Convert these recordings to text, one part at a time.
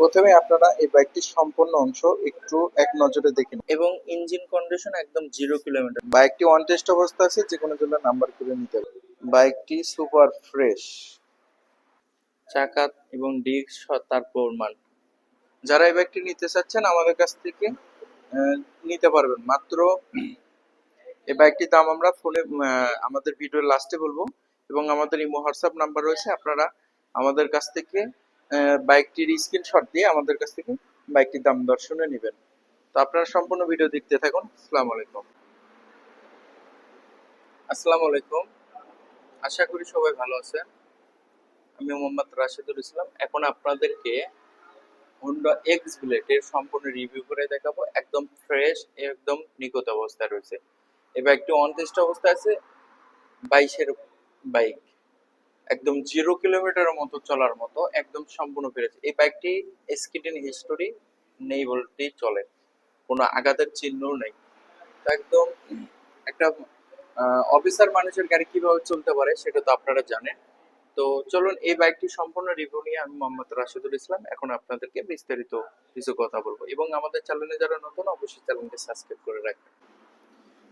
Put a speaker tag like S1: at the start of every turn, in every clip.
S1: প্রথমে আপনারা এই বাইকটির সম্পূর্ণ অংশ একটু এক নজরে দেখে নিন। এবং ইঞ্জিন কন্ডিশন একদম জিরো কিলোমিটার। বাইকটি অন টেস্ট অবস্থা আছে যে কোনো জন্য নাম্বার করে নিতে হবে বাইকটি সুপার ফ্রেশ চাকা এবং ডিস্ক তার প্রমাণ। যারা এই বাইকটি নিতে চাচ্ছেন আমাদের কাছ থেকে নিতে পারবেন। মাত্র এই বাইকটির দাম আমরা ফোনে আমাদের ভিডিওর লাস্টে বলব। এবং আমাদের ইমো হোয়াটসঅ্যাপ নাম্বার রয়েছে আপনারা আমাদের কাছ থেকে বাইকটির স্ক্রিনশট দিয়ে আমাদের কাছ থেকে বাইকটির দাম দর্শনে শুনে নেবেন। তো আপনারা সম্পূর্ণ ভিডিও দেখতে থাকুন। আসসালামু আলাইকুম। আসসালামু আলাইকুম। আশা করি সবাই ভালো আছেন। আমি মোহাম্মদ রাশেদুল ইসলাম। এখন আপনাদেরকে হন্ডা এক্স বুলেটের সম্পূর্ণ রিভিউ করে দেখাবো। একদম ফ্রেশ একদম নিখুঁত অবস্থায় রয়েছে। এই বাইকটি অন টেস্ট অবস্থায় আছে বাইশের বাইক একদম জিরো কিলোমিটারের মতো চলার মতো একদম সম্পূর্ণ ফ্রেশ এই বাইকটি স্কিটিন হিস্টোরি নেই বলতেই চলে। কোনো আঘাতের চিহ্নও নেই। একদম একটা অফিসার মানুষের গাড়ি কীভাবে চলতে পারে সেটা তো আপনারা জানেন। তো চলুন এই বাইকটি সম্পূর্ণ রিভিউ নিয়ে আমি মোহাম্মদ রাশিদুল ইসলাম এখন আপনাদেরকে বিস্তারিত কিছু কথা বলব। এবং আমাদের চ্যানেলে যারা নতুন, অবশ্যই চ্যানেলটি সাবস্ক্রাইব করে রাখবেন।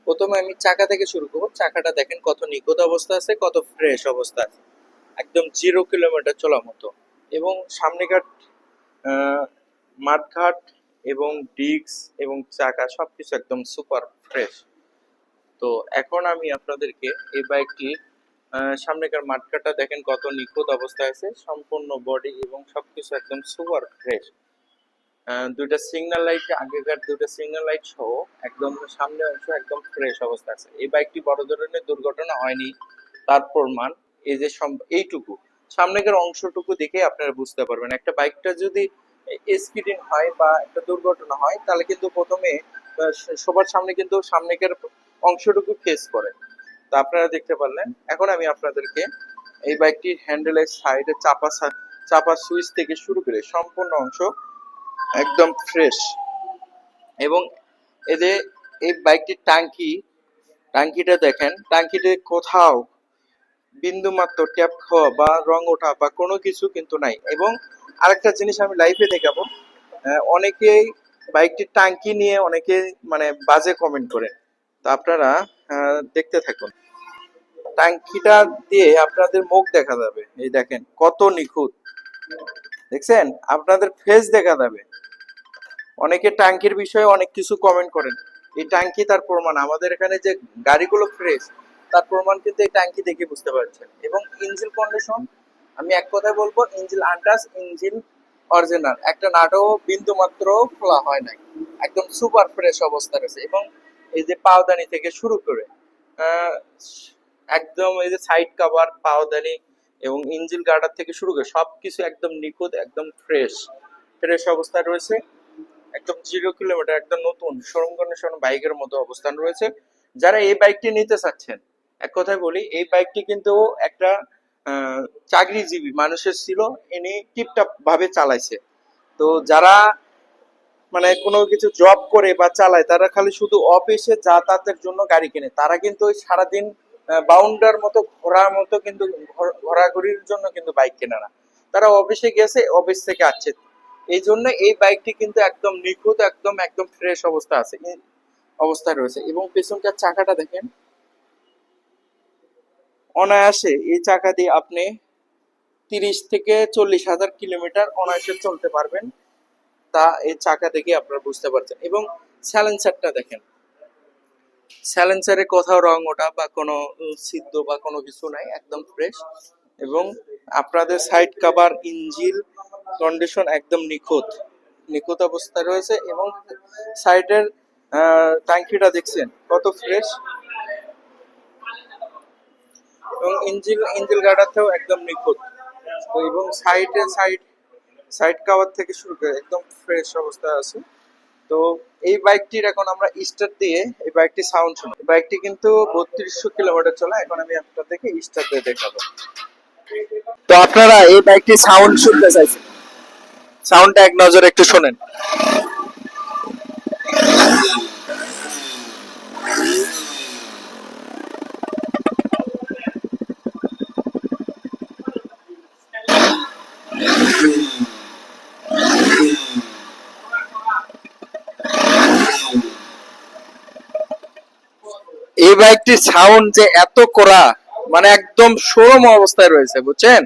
S1: প্রথমে আমি চাকা থেকে শুরু করব। চাকাটা দেখেন কত নিখুঁত অবস্থা আছে, কত ফ্রেশ অবস্থা আছে। একদম জিরো কিলোমিটার চলা মতো। এবং সামনেঘাট মাঠঘাট এবং ডিস্ক এবং চাকা সবকিছু একদম সুপার ফ্রেশ তো এখন আমি আপনাদেরকে এই বাইকটির আহ, সামনেকার মাঠকাটা দেখেন কত নিখুঁত অবস্থায় আছে। সম্পূর্ণ বডি এবং সবকিছু একদম সুপার ফ্রেশ দুইটা সিগন্যাল লাইট আগেকার দুইটা সিগন্যাল লাইট সহ একদম সামনে অংশ একদম ফ্রেশ অবস্থা আছে। এই বাইকটি বড় ধরনের দুর্ঘটনা হয়নি তার প্রমাণ এই যে এইটুকু। সামনেকার অংশটুকু দেখে আপনারা বুঝতে পারবেন। একটা বাইকটা যদি স্কিডিং হয় বা একটা দুর্ঘটনা হয়, তাহলে কিন্তু প্রথমে সবার সামনে কিন্তু সামনেকার অংশটুকু ফেস করে। তো আপনারা দেখতে পারলেন। এখন আমি আপনাদেরকে এই বাইকটির হ্যান্ডেলের সাইডে চাপা চাপা সুইচ থেকে শুরু করে সম্পূর্ণ অংশ একদম ফ্রেশ এবং এদের এই বাইকটির টাঙ্কি টাঙ্কিটা দেখেন। টাঙ্কিতে কোথাও বিন্দু মাত্র ট্যাপ খাওয়া বা রং ওঠা বা কোনো কিছু কিন্তু নাই। এবং আরেকটা জিনিস আমি লাইভে দেখাবো। অনেকেই বাইকটির টাঙ্কি নিয়ে অনেকে মানে বাজে কমেন্ট করেন। তো আপনারা দেখতে থাকুন। টাঙ্কিটা দিয়ে আপনাদের মুখ দেখা যাবে। এই দেখেন, কত নিখুঁত। দেখছেন? আপনাদের ফেস দেখা যাবে। অনেকে ট্যাঙ্কির বিষয়ে অনেক কিছু কমেন্ট করেন। এই ট্যাঙ্কি তার প্রমাণ। আমাদের এখানে যে গাড়িগুলো ফ্রেশ তার প্রমাণ কিন্তু এই ট্যাঙ্কি দেখে বুঝতে পারছেন। এবং ইঞ্জিন কন্ডিশন আমি এক কথায় বলব ইঞ্জিন আন্টাস ইঞ্জিন অরিজিনাল একটা নাটও বিন্দু মাত্র খোলা হয় নাই। একদম সুপার ফ্রেশ অবস্থা রয়েছে। এবং এই যে পাওদানি থেকে শুরু করে একদম এই যে সাইড কভার পাওদানি এবং ইঞ্জিন গার্ডার থেকে শুরু করে, সবকিছু একদম নিখুঁত, একদম ফ্রেশ ফ্রেশ অবস্থায় রয়েছে। একদম জিরো কিলোমিটার একদম নতুন। শোরুম কন্ডিশন বাইকের মতো অবস্থান রয়েছে। যারা এই বাইকটি নিতে চাচ্ছেন এক কথায় বলি, এই বাইকটি কিন্তু একটা চাকরিজীবী মানুষের ছিল, ইনি টিপটাপ ভাবে চালাইছে। তো যারা মানে কোনো কিছু জব করে বা চালায়, তারা খালি শুধু অফিসে যাতায়াতের জন্য গাড়ি কেনে। তারা কিন্তু ওই সারাদিন বাউন্ডার মতো ঘোরার মতো কিন্তু ঘোরাঘুরির জন্য কিন্তু বাইক কেনে না। তারা অফিসে গেছে অফিস থেকে আসছে। এই জন্য এই বাইকটি কিন্তু একদম নিখুঁত, একদম একদম ফ্রেশ অবস্থা আছে অবস্থায় রয়েছে। এবং পেছনকার চাকাটা দেখেন অনায়াসে এই চাকা দিয়ে আপনি তিরিশ থেকে চল্লিশ হাজার কিলোমিটার অনায়াসে চলতে পারবেন। তা এই চাকা দেখে আপনারা বুঝতে পারছেন। এবং স্যালেন্সারটা দেখেন। স্যালেন্সারে কোথাও রং ওঠা বা কোনো সিদ্ধ বা কোনো কিছু নাই, একদম ফ্রেশ এবং আপনাদের সাইড কাভার ইঞ্জিল কন্ডিশন একদম নিখুঁত। নিখুঁত অবস্থায় রয়েছে এবং সাইডের ট্যাঙ্কিটা দেখছেন, কত ফ্রেশ এবং ইঞ্জিল ইঞ্জিল গার্ডারটাও একদম নিখুঁত। তো এবং সাইডে সাইড সাইড কাভার থেকে শুরু করে একদম ফ্রেশ অবস্থায় আছে। তো এই বাইকটির এখন আমরা স্টার্ট দিয়ে, এই বাইকটি সাউন্ড শুনি বাইকটি কিন্তু বত্রিশশো কিলোমিটার চলে, এখন আমি আপনাদেরকে স্টার্ট দিয়ে দেখাবো। তো আপনারা এই বাইকটি সাউন্ড শুনতে চাইছেন? সাউন্ডটা এক নজরে একটু শোনেন। এই বাইকটি সাউন্ড যে এত করা মানে একদম সরম অবস্থায় রয়েছে, বুঝছেন?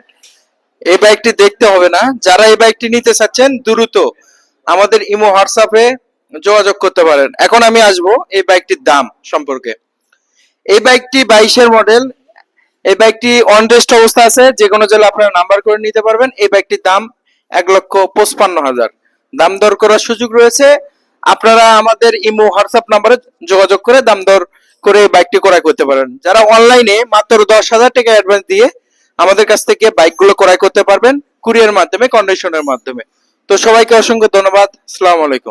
S1: এই বাইকটি দেখতে হবে না। যারা এই বাইকটি নিতে চাচ্ছেন, দ্রুত আমাদের ইমো হোয়াটসঅ্যাপে যোগাযোগ করতে পারেন। এখন আমি আসব এই বাইকটির দাম সম্পর্কে। এই বাইকটি বাইশের মডেল এই বাইকটি অন রেস্ট অবস্থা আছে, যে কোনো জেলা আপনারা নাম্বার করে নিতে পারবেন। এই বাইকটির দাম এক লক্ষ পঁচপান্ন হাজার। দাম দর করার সুযোগ রয়েছে। আপনারা আমাদের ইমো হোয়াটসঅ্যাপ নাম্বারে যোগাযোগ করে দাম দর করে বাইকটি ক্রয় করতে পারেন। যারা অনলাইনে মাত্র দশ হাজার টাকা অ্যাডভান্স দিয়ে আমাদের কাছ থেকে বাইকগুলো ক্রয় করতে পারবেন কুরিয়ার মাধ্যমে কন্ডিশনের মাধ্যমে। তো সবাইকে অসংখ্য ধন্যবাদ। আসসালামু আলাইকুম।